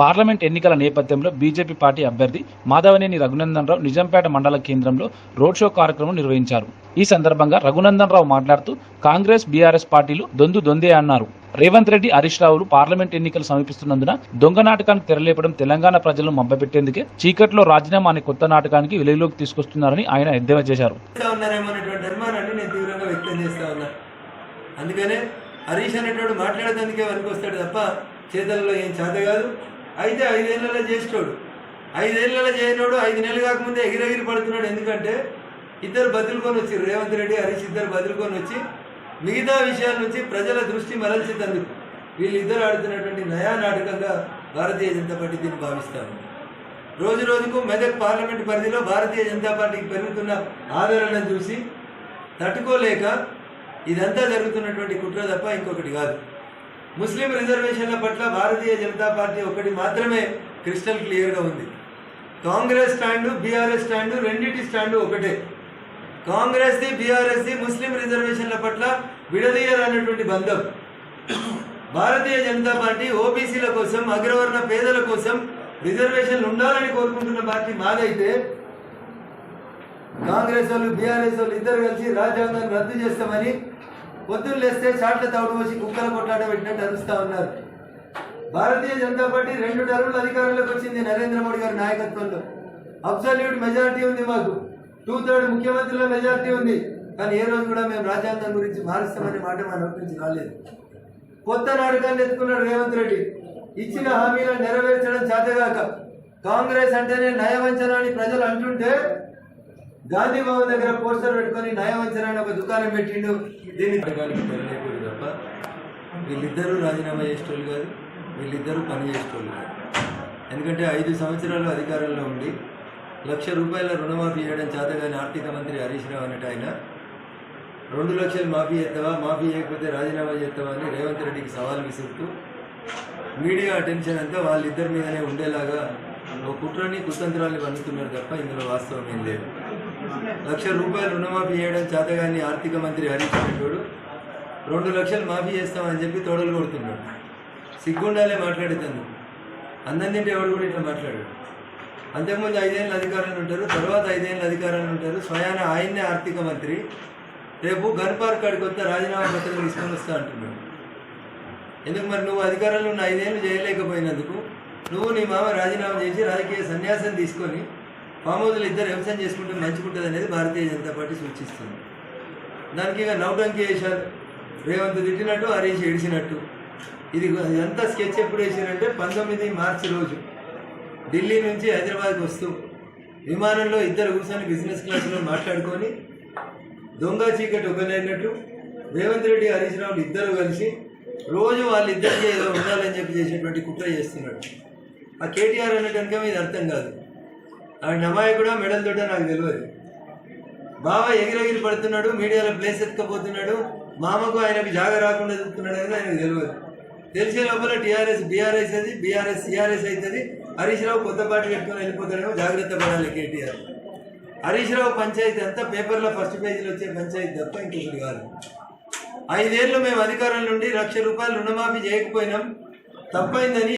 Parliament ఎన్నికల నేపథ్యంలో BJP party అభ్యర్థి మాధవనేని రఘునందన్ రావు నిజాంపేట మండల కేంద్రంలో రోడ్ షో కార్యక్రమం నిర్వహించారు. ఈ సందర్భంగా రఘునందన్ రావు మాట్లాడుతూ కాంగ్రెస్ బీఆర్ఎస్ పార్టీలు దొందు దొందే అన్నారు. రేవంత్ రెడ్డి హరీష్ రావులు పార్లమెంట్ ఎన్నికలు సమీపిస్తున్నందున దొంగ నాటకానికి తెరలేపడం తెలంగాణ ప్రజలను మభ్యపెట్టేందుకే చీకట్లో రాజీనామా అనే కొత్త నాటకానికి వెలుగులోకి తీసుకొస్తున్నారని ఆయన ఎద్దేవా చేశారు. అందుకనే హరీష్ అనేటువంటి మాట్లాడేదానికే వరకు వస్తాడు తప్ప చేతల్లో ఏం చేత కాదు. అయితే ఐదేళ్ళలో చేసేటోడు ఐదేళ్ళలో చేయనోడు ఐదు నెలలు కాకముందే ఎగిరెగిరి పడుతున్నాడు. ఎందుకంటే ఇద్దరు బదులుకొని వచ్చి రేవంత్ రెడ్డి హరీష్ ఇద్దరు బదులుకొని వచ్చి మిగతా విషయాల నుంచి ప్రజల దృష్టి మరల్చేందుకు వీళ్ళిద్దరు ఆడుతున్నటువంటి నయా నాటకంగా భారతీయ జనతా పార్టీ దీన్ని భావిస్తాను రోజు రోజుకు మెదక్ పార్లమెంట్ పరిధిలో భారతీయ జనతా పార్టీకి పెరుగుతున్న ఆదరణను చూసి తట్టుకోలేక ఇదంతా జరుగుతున్నటువంటి కుట్ర తప్ప ఇంకొకటి కాదు. ముస్లిం రిజర్వేషన్ల పట్ల భారతీయ జనతా పార్టీ ఒకటి మాత్రమే క్రిస్టల్ క్లియర్గా ఉంది. కాంగ్రెస్ స్టాండు బీఆర్ఎస్ స్టాండు రెండింటి స్టాండు ఒకటే. కాంగ్రెస్ది బీఆర్ఎస్ది ముస్లిం రిజర్వేషన్ల పట్ల విడదీయాలన్నటువంటి బంధం. భారతీయ జనతా పార్టీ ఓబీసీల కోసం అగ్రవర్ణ పేదల కోసం రిజర్వేషన్లు ఉండాలని కోరుకుంటున్న పార్టీ మాదైతే కాంగ్రెస్ వాళ్ళు బీఆర్ఎస్ వాళ్ళు ఇద్దరు కలిసి రాజ్యాంగాన్ని రద్దు చేస్తామని పొద్దున్న లేస్తే చాట్ల తౌడు వచ్చి కుక్కల కొట్లాట పెట్టినట్టు అరుస్తా ఉన్నారు. భారతీయ జనతా పార్టీ రెండు టర్ములు అధికారంలోకి వచ్చింది నరేంద్ర మోడీ గారి నాయకత్వంలో. అబ్సల్యూట్ మెజారిటీ ఉంది మాకు. టూ థర్డ్ ముఖ్యమంత్రుల మెజారిటీ ఉంది. కానీ ఏ రోజు కూడా మేము రాజ్యాంగం గురించి మారుస్తామనే మాట మా నోటి నుంచి రాలేదు. కొత్త నాటకాన్ని ఎత్తుకున్నాడు రేవంత్ రెడ్డి. ఇచ్చిన హామీలను నెరవేర్చడం చేతగాక కాంగ్రెస్ అంటేనే నయవంచన అని ప్రజలు అంటుంటే గాంధీ భవన్ దగ్గర పోస్టర్ పెట్టుకొని నయవంచన అని ఒక దుకాణం పెట్టిండు. దీన్ని నాటకానికి తప్ప? వీళ్ళిద్దరూ రాజీనామా చేసేటోళ్ళు కాదు వీళ్ళిద్దరూ పని చేసేటోళ్ళు కాదు. ఎందుకంటే ఐదు సంవత్సరాలు అధికారంలో ఉండి లక్ష రూపాయల రుణమాఫీ చేయడం చేతగాని ఆర్థిక మంత్రి హరీష్ రావు అనేట ఆయన రెండు లక్షలు మాఫీ చేస్తావా మాఫీ చేయకపోతే రాజీనామా చేస్తావా అని రేవంత్ రెడ్డికి సవాల్ విసురుతూ మీడియా అటెన్షన్ అంతా వాళ్ళిద్దరి మీదనే ఉండేలాగా ఓ కుట్రని కుతంత్రాలు పండుతున్నారు తప్ప ఇందులో వాస్తవం ఏం లేదు. లక్ష రూపాయలు రుణమాఫీ చేయడం చేతగాని ఆర్థిక మంత్రి హరీష్ అనేటోడు రెండు లక్షలు మాఫీ చేస్తామని చెప్పి తోడలు కొడుతున్నాడు సిగ్గుండాలే మాట్లాడుతుంది అందరినీ తింటే ఎవడు కూడా ఇట్లా మాట్లాడాడు. అంతకుముందు ఐదేళ్ళు అధికారంలో ఉంటారు తర్వాత ఐదేళ్ళు అధికారంలో ఉంటారు. స్వయాన ఆయన్నే ఆర్థిక మంత్రి. రేపు గన్ పార్క్ కాడికి వస్తే రాజీనామా పత్రం తీసుకొని వస్తా అంటున్నాడు. ఎందుకు మరి నువ్వు అధికారంలో ఉన్న ఐదేళ్ళు చేయలేకపోయినందుకు నువ్వు నీ మామ రాజీనామా చేసి రాజకీయ సన్యాసం తీసుకొని మామూలు ఇద్దరు వ్యవసాయం చేసుకుంటే మంచిగుంటుంది అనేది భారతీయ జనతా పార్టీ సూచిస్తుంది. దానికి ఇక నౌటంకి వేశారు రేవంత్ తిట్టినట్టు హరీష్ ఏడిచినట్టు. ఇది ఇదంతా స్కెచ్ ఎప్పుడు వేసారంటే పంతొమ్మిది మార్చి రోజు. ఢిల్లీ నుంచి హైదరాబాద్కి వస్తూ విమానంలో ఇద్దరు కూర్చొని బిజినెస్ క్లాస్లో మాట్లాడుకొని దొంగ చీకటి ఒకనైనట్టు రేవంత్ రెడ్డి హరీష్ రావులు ఇద్దరు కలిసి రోజు వాళ్ళిద్దరికీ ఏదో ఉండాలని చెప్పి చేసినటువంటి కుట్ర చేస్తున్నాడు. ఆ కేటీఆర్ అనే కనుక ఇది అర్థం కాదు. ఆవిడ నమాయి కూడా మెడల్ దొడ్డ నాకు తెలియదు బావ ఎగిరెగిరి పడుతున్నాడు మీడియాలో ప్లేస్ ఎత్తుకపోతున్నాడు మామకు ఆయనకు జాగ రాకుండా చెప్తున్నాడు అనేది ఆయనకు తెలియదు తెలిసే లోపల టీఆర్ఎస్ బీఆర్ఎస్ అది బీఆర్ఎస్ సిఆర్ఎస్ అవుతుంది హరీష్ రావు కొత్త పార్టీ పెట్టుకొని వెళ్ళిపోతాడేమో జాగ్రత్త పడాలి కేటీఆర్. హరీష్ రావు పంచాయతీ అంతా పేపర్లో ఫస్ట్ పేజీలో వచ్చే పంచాయతీ తప్ప ఇంకొకటి కాదు. ఐదేళ్ళు మేము అధికారం నుండి లక్ష రూపాయలు రుణమాఫీ చేయకపోయినాం. తప్పైందని